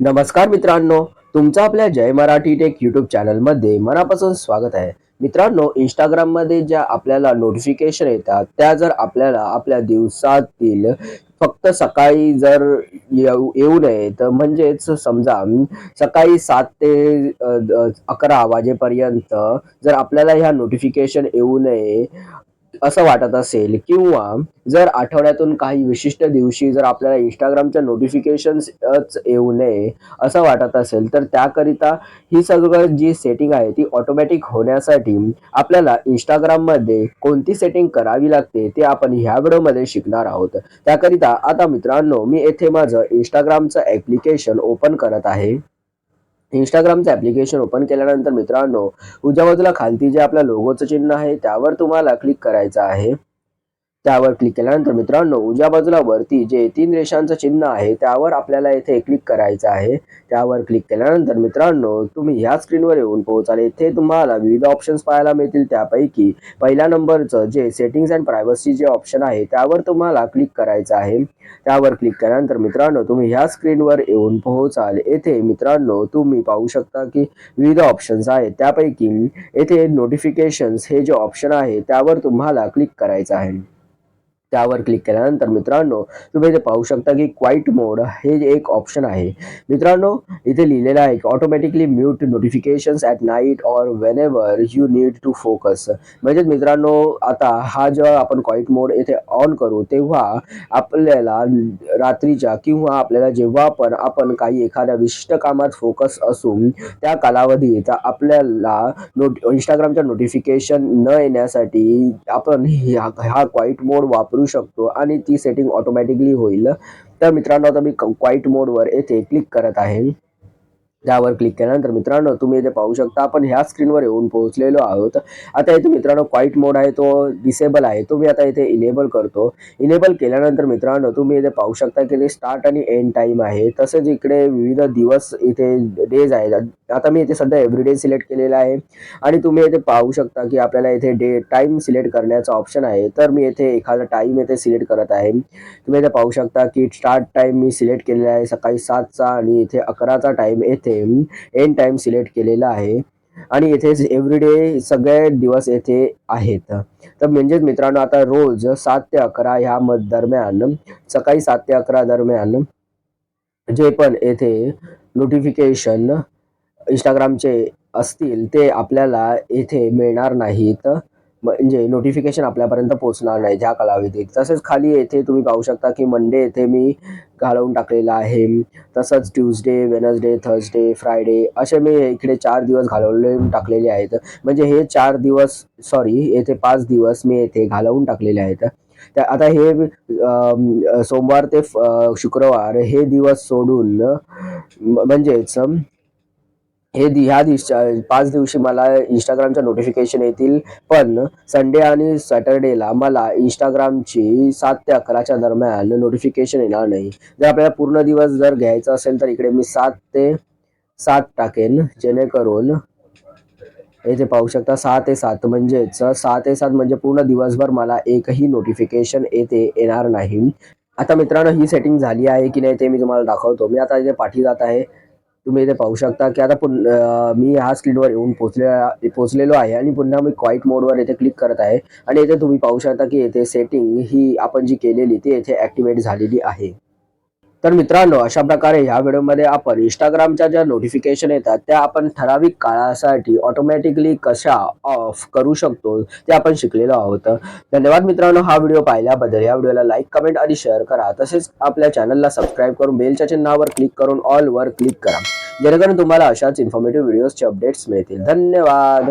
नमस्कार मित्रांनो तुमचं आपल्या जय मराठी टेक यूट्यूब चॅनलमध्ये मनापासून स्वागत आहे. मित्रांनो इंस्टाग्राममध्ये ज्या आपल्याला नोटिफिकेशन येतात त्या जर आपल्याला आपल्या दिवसातील फक्त सकाळी जर येऊ येऊ नये तर म्हणजेच समजा सकाळी सात ते अकरा वाजेपर्यंत जर आपल्याला ह्या नोटिफिकेशन येऊ नये असं वाटत असेल किंवा जर आठवड्यातून काही विशिष्ट दिवशी जर आपल्याला इंस्टाग्रामच्या नोटिफिकेशन्सच येऊ नये असं वाटत असेल तर त्याकरिता ही सगळं जी सेटिंग आहे ती ऑटोमॅटिक होण्यासाठी आपल्याला इंस्टाग्राममध्ये कोणती सेटिंग करावी लागते ते आपण ह्या व्हिडिओमध्ये शिकणार आहोत. त्याकरिता आता मित्रांनो मी येथे माझं इंस्टाग्रामचं ॲप्लिकेशन ओपन करत आहे. इंस्टाग्रामचं ॲप्लिकेशन ओपन केल्यानंतर मित्रांनो उजव्या बाजूला खालती जे आपल्या लोगोचं चिन्ह आहे त्यावर तुम्हाला क्लिक करायचं आहे. त्यावर क्लिक केल्यानंतर मित्रांनो उजव्या बाजूला वरती जे तीन रेषांचं चिन्ह आहे त्यावर आपल्याला येथे क्लिक करायचं आहे. त्यावर क्लिक केल्यानंतर मित्रांनो तुम्ही ह्या स्क्रीनवर येऊन पोहोचाल. येथे तुम्हाला विविध ऑप्शन्स पाहायला मिळतील. त्यापैकी पहिल्या नंबरचं जे सेटिंग्स अँड प्रायव्हसी जे ऑप्शन आहे त्यावर तुम्हाला क्लिक करायचं आहे. त्यावर क्लिक केल्यानंतर मित्रांनो तुम्ही ह्या स्क्रीनवर येऊन पोहोचाल. येथे मित्रांनो तुम्ही पाहू शकता की विविध ऑप्शन्स आहेत. त्यापैकी येथे नोटिफिकेशन्स हे जे ऑप्शन आहे त्यावर तुम्हाला क्लिक करायचं आहे. त्यावर क्लिक केल्यानंतर मित्रांनो तुम्ही इथे पाहू शकता की क्वाईट मोड हे एक ऑप्शन आहे. मित्रांनो इथे लिहिलेलं आहे की automatically mute notifications at night or whenever you need to focus म्हणजेच मित्रांनो आता हा जेव्हा आपण क्वाईट मोड इथे ऑन करू तेव्हा आपल्याला रात्रीच्या किंवा आपल्याला जेव्हा पण आपण काही एखाद्या विशिष्ट कामात फोकस असून त्या कालावधीत आपल्याला नोट इंस्टाग्रामच्या नोटिफिकेशन न येण्यासाठी आपण ह्या हा क्वाईट मोड वापरू शकतो आणि ती सेटिंग ऑटोमॅटिकली होईल. तर मित्रांनो आता मी क्वाईट मोडवर येथे क्लिक करत आहे. त्यावर क्लिक केल्यानंतर मित्रांनो तुम्ही इथे पाहू शकता आपण ह्या स्क्रीनवर येऊन पोहोचलेलो आहोत. आता इथे मित्रांनो क्वाईट मोड आहे तो डिसेबल आहे तो मी आता इथे इनेबल करतो. इनेबल केल्यानंतर मित्रांनो तुम्ही इथे पाहू शकता की ते स्टार्ट आणि एंड टाइम आहे. तसेच इकडे विविध दिवस इथे डेज आहेत. आता मी इथे सध्या एव्हरीडे सिलेक्ट केलेला आहे. आणि तुम्ही इथे पाहू शकता की आपल्याला इथे डे टाईम सिलेक्ट करण्याचा ऑप्शन आहे. तर मी इथे एखादा टाइम येथे सिलेक्ट करत आहे. तुम्ही इथे पाहू शकता की स्टार्ट टाइम मी सिलेक्ट केलेला आहे सकाळी सातचा आणि इथे अकराचा टाइम येथे. एन टाइम सिलेक्ट केलेला आहे. आणि येथे एव्हरीडे सगळे दिवस येथे आहेत. तर म्हणजेच मित्रांनो आता रोज सात ते अकरा ह्या मध दरम्यान सकाळी सात ते अकरा दरम्यान जे पण येथे नोटिफिकेशन इंस्टाग्रामचे असतील ते आपल्याला येथे मिळणार नाहीत. म्हणजे नोटिफिकेशन आपल्यापर्यंत पोहोचणार नाही ज्या कालावधीत. तसेच खाली येथे तुम्ही पाहू शकता की मंडे येथे मी घालवून टाकलेलं आहे. तसंच ट्यूजडे वेनसडे थर्सडे फ्रायडे असे मी इकडे चार दिवस घालवले टाकलेले आहेत. म्हणजे हे चार दिवस सॉरी येथे पाच दिवस मी येथे घालवून टाकलेले आहेत. त्या आता हे सोमवार ते शुक्रवार हे दिवस सोडून म्हणजेच हे दि ह्या दिवस पाच दिवशी मला इंस्टाग्रामच्या नोटिफिकेशन येतील. पण संडे आणि सॅटर्डेला मला इंस्टाग्रामची सात ते अकराच्या दरम्यान नोटिफिकेशन येणार नाही. जर आपल्याला पूर्ण दिवस जर घ्यायचा असेल तर इकडे मी सात ते सात टाकेन. जेणेकरून येथे पाहू शकता सहा ते सात म्हणजेच सहा ते सात म्हणजे पूर्ण दिवसभर मला एकही नोटिफिकेशन येथे येणार नाही. आता मित्रांनो ही सेटिंग झाली आहे की नाही ते मी तुम्हाला दाखवतो. मी आता इथे पाठी जात आहे. तुम्ही इथे पाहू शकता की आता पुन मी ह्या स्क्रीनवर येऊन पोचले पोचलेलो आहे आणि पुन्हा मी क्वाईट मोडवर इथे क्लिक करत आहे. आणि इथे तुम्ही पाहू शकता की येथे सेटिंग ही आपण जी केलेली ती येथे ॲक्टिवेट झालेली आहे. तर मित्रांनो अशा प्रकारे ह्या व्हिडिओमध्ये आपण इंस्टाग्रामच्या ज्या नोटिफिकेशन येतात त्या आपण ठराविक काळासाठी ऑटोमॅटिकली कशा ऑफ करू शकतो ते आपण शिकलेलो आहोत. धन्यवाद मित्रांनो हा व्हिडिओ पाहिल्याबद्दल. या व्हिडिओला लाईक कमेंट आणि शेअर करा. तसेच आपल्या चॅनलला सबस्क्राईब करून बेलच्या चिन्हावर क्लिक करून ऑल वर क्लिक करा. जेणेकरून तुम्हाला अशाच इन्फॉर्मेटिव्ह व्हिडिओजचे अपडेट्स मिळतील. धन्यवाद.